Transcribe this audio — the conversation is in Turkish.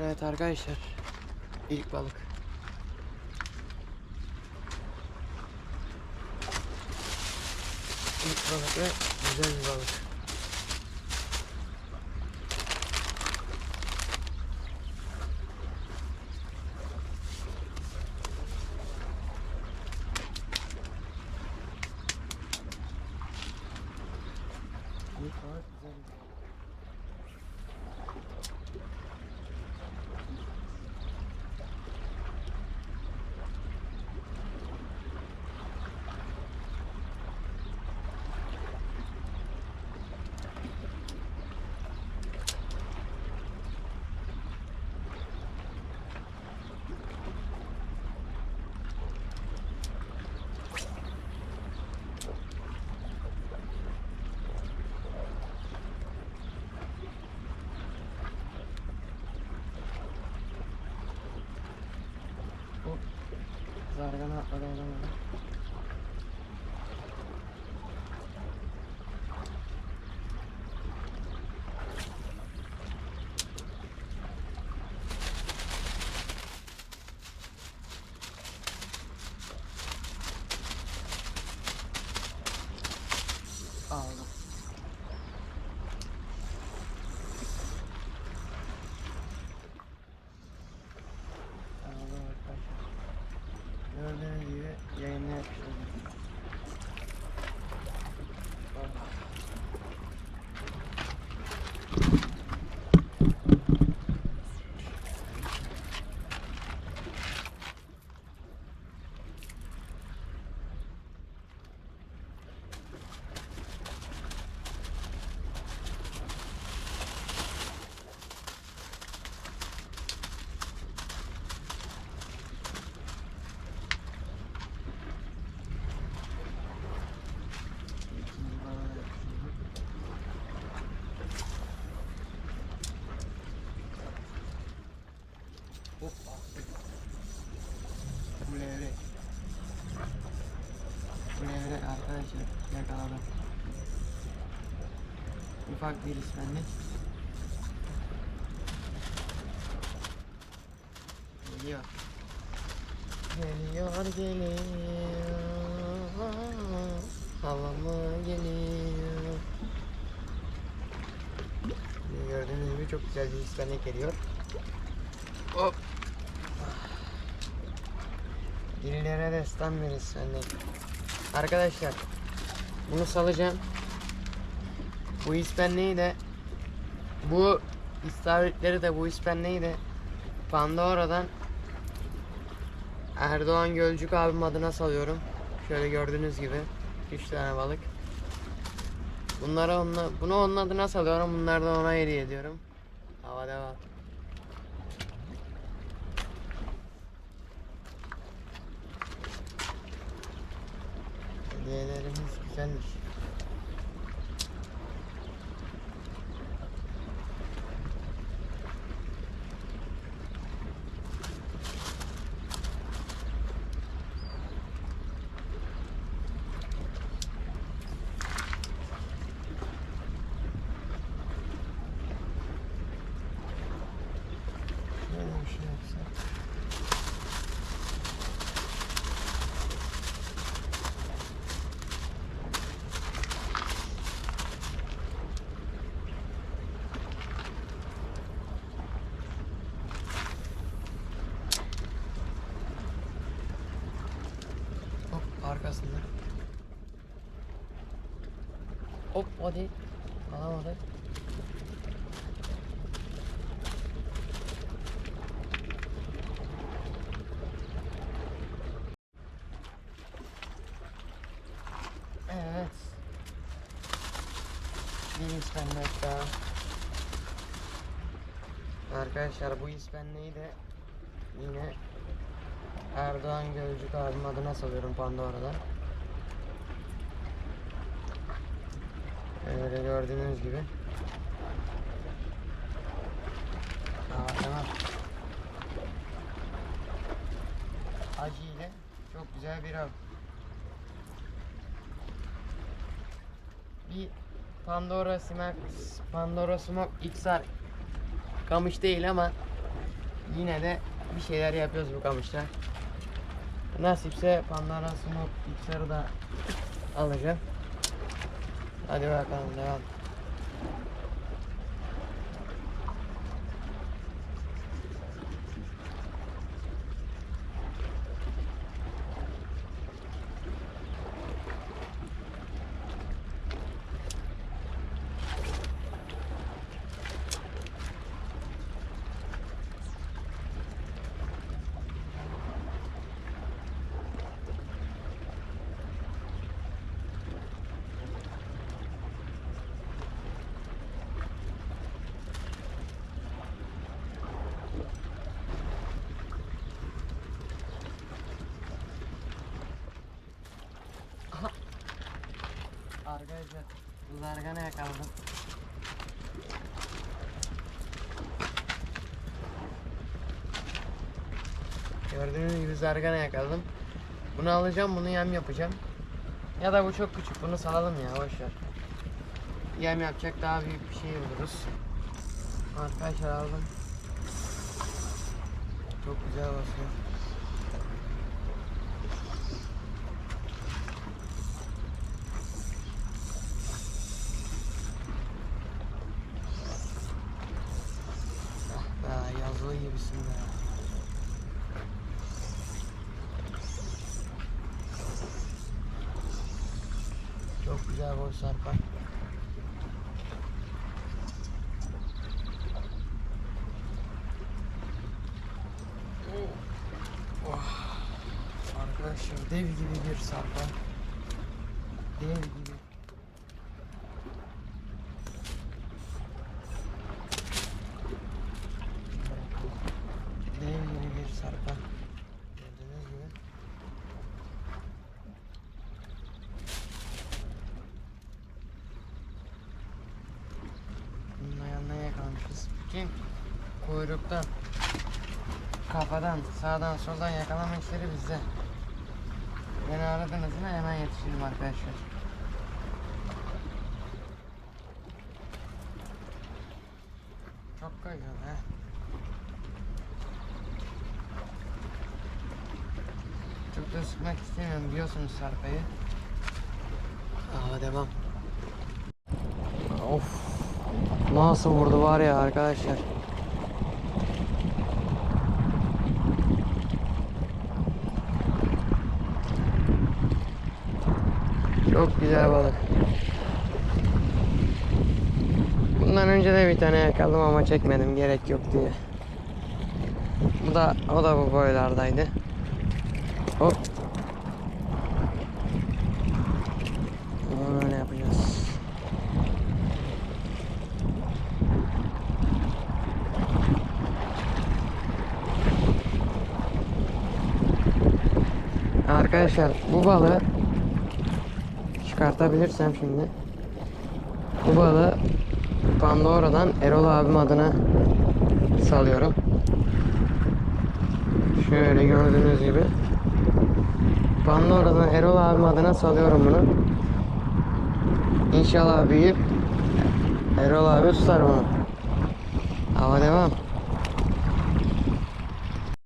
Evet arkadaşlar. İlk balık. İlk balık ve güzel bir balık. İlk balık güzel bir balık. Hop. Zargana atladı adamı. Aldım. Aldım arkadaşlar. Gördüğünüz gibi yayını yapıyorum. İkinci balığı da yapıyorum. Hop attı. Bu levrek. Bu levrek arkadaşlar yakaladım. Ufak bir ismenli. Geliyor. Geliyor geliyor. Havama geliyor. Gördüğünüz gibi çok güzel bir ispenlik geliyor. Hop. Dillere destan bir ispenlik. Arkadaşlar bunu salacağım. Bu ispenliği de bu istavritleri de bu ispenliği de Pandora'dan Erdoğan Gölcük abim adına salıyorum. Şöyle gördüğünüz gibi 3 tane balık. Bunlara onunla, bunu onun adına salıyorum. Bunlardan ona hediye ediyorum. Hava devam. Güzelmiş. Böyle bir şey yapsak. Hop arkasında. Hop hadi. Alamadı. Evet. Bir ispenmek daha. Arkadaşlar bu ispenleyi de yine Erdoğan Gölcük abim adına salıyorum Pandora'da. Öyle gördüğünüz gibi. Aa, tamam. Acı ile çok güzel bir av. Bir Pandora Smack Pandora Smoke XR Kamış değil ama yine de bir şeyler yapıyoruz bu kamışta. Nasipse Pandora Smoke X'ları da alacağım. Hadi bakalım devam. Arkadaşlar bu zargana yakaladım. Gördüğünüz gibi zargana yakaladım. Bunu alacağım, bunu yem yapacağım. Ya da bu çok küçük, bunu salalım ya, boşver. Yem yapacak daha büyük bir şey buluruz. Arkadaşlar aldım. Çok güzel basıyor. Çok güzel boy sarpa. Oh. Arkadaşlar dev gibi bir sarpa. Dev gibi. Dev gibi bir sarpa. Gördüğünüz gibi. Bunun yakalamışız. Kim? Kuyruktan, kafadan, sağdan, soldan yakalama işleri bizde. Beni aradınız mı hemen yetişirim arkadaşlar. Çok kayıyor he. Çok da sıkmak istemiyorum biliyorsunuz sarpayı. Ama devam. Of. Nasıl vurdu var ya arkadaşlar. Çok güzel balık. Bundan önce de bir tane yakaladım ama çekmedim gerek yok diye. Bu da o da bu boylardaydı. Hop. Böyle Arkadaşlar bu balığı çıkartabilirsem şimdi bu balığı Pandora'dan Erol abim adına salıyorum. Şöyle gördüğünüz gibi Pandora'dan Erol abim adına salıyorum bunu. İnşallah büyüyüp Erol abi tutar bunu. Hava devam.